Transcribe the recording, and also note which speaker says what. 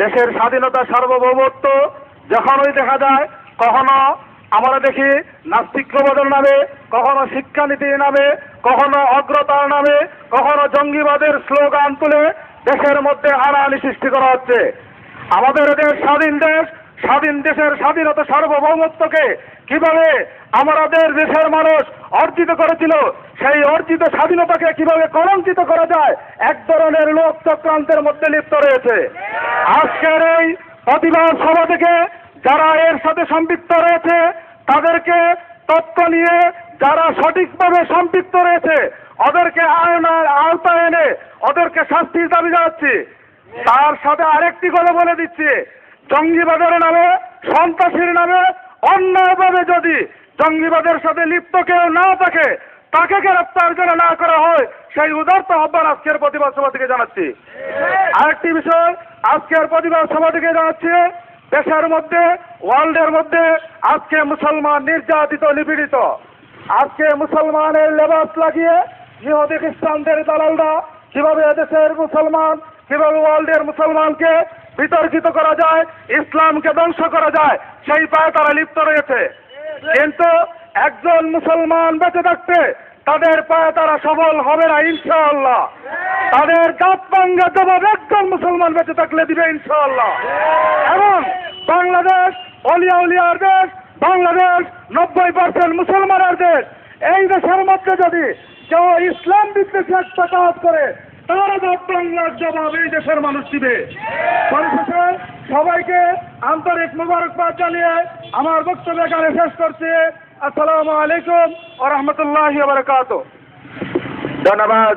Speaker 1: দেশের স্বাধীনতা সার্বভৌমত্ব যখনই দেখা যায়, কখনো আমরা দেখি নাস্তিক্যবাদের নামে, কখনো শিক্ষানীতির নামে, কখনো অগ্রতার নামে, কখনো জঙ্গিবাদের স্লোগান তুলে দেশের মধ্যে হানাহানি সৃষ্টি করা হচ্ছে। আমাদের দেশ স্বাধীন দেশ, স্বাধীন দেশের স্বাধীনতা সার্বভৌমত্বকে কীভাবে আমাদের দেশের মানুষ অর্জিত করেছিল সেই অর্জিত স্বাধীনতাকে কীভাবে কলঙ্কিত করা যায়? এক ধরনের লোক চক্রান্তের মধ্যে লিপ্ত রয়েছে। আজকের এই প্রতিবাদ সভা থেকে যারা এর সাথে সম্পৃক্ত রয়েছে, তাদেরকে তথ্য নিয়ে যারা সঠিকভাবে সম্পৃক্ত রয়েছে, ওদেরকে আয়নার আওতায় এনে ওদেরকে শাস্তির দাবি জানাচ্ছি। তার সাথে আরেকটি কথা বলে দিচ্ছি। জঙ্গিবাদের নামে, সন্ত্রাসীর নামে অন্যায়ভাবে যদি জঙ্গিবাদের সাথে লিপ্ত কেউ না থাকে তাকে গ্রেপ্তার যেন না করা হয়, সেই উদার্ত আহ্বান আজকের প্রতিবাদ সভা থেকে জানাচ্ছি। আরেকটি বিষয়, আজকের প্রতিবাদ সভা থেকে জানাচ্ছি, দেশের মধ্যে, ওয়ার্ল্ডের মধ্যে আজকে মুসলমান নির্যাতিত, নিপীড়িত। আজকে মুসলমানের লেবাস লাগিয়ে ইহুদি খ্রিস্টানদের দালালরা কীভাবে দেশের মুসলমান, কীভাবে ওয়ার্ল্ডের মুসলমানকে বিতর্কিত করা যায়, ইসলামকে ধ্বংস করা যায়, সেই পায়ে তারা লিপ্ত রয়েছে। কিন্তু একজন মুসলমান বেঁচে থাকতে তাদের পায়ে তারা সফল হবে না, ইনশাআল্লাহ। তাদের জাত ভাঙ্গা জবাব একজন মুসলমান বেঁচে থাকলে দিবে, ইনশাআল্লাহ। এবং বাংলাদেশ, অলিয়া উলিয়ার দেশ, বাংলাদেশ নব্বই পার্সেন্ট মুসলমানের দেশ, এই দেশের মধ্যে যদি কেউ ইসলাম বিদ্বেষী একটা কাজ করে, তারা জাত বাংলার জবাব এই দেশের মানুষ দিবে। পরিশেষে সবাইকে আন্তরিক মুবারকবাদ জানিয়ে আমার বক্তব্য এখানে শেষ করছি। আসসালামু আলাইকুম ও রহমতুল্লাহ বারকাত ধন্যবাদ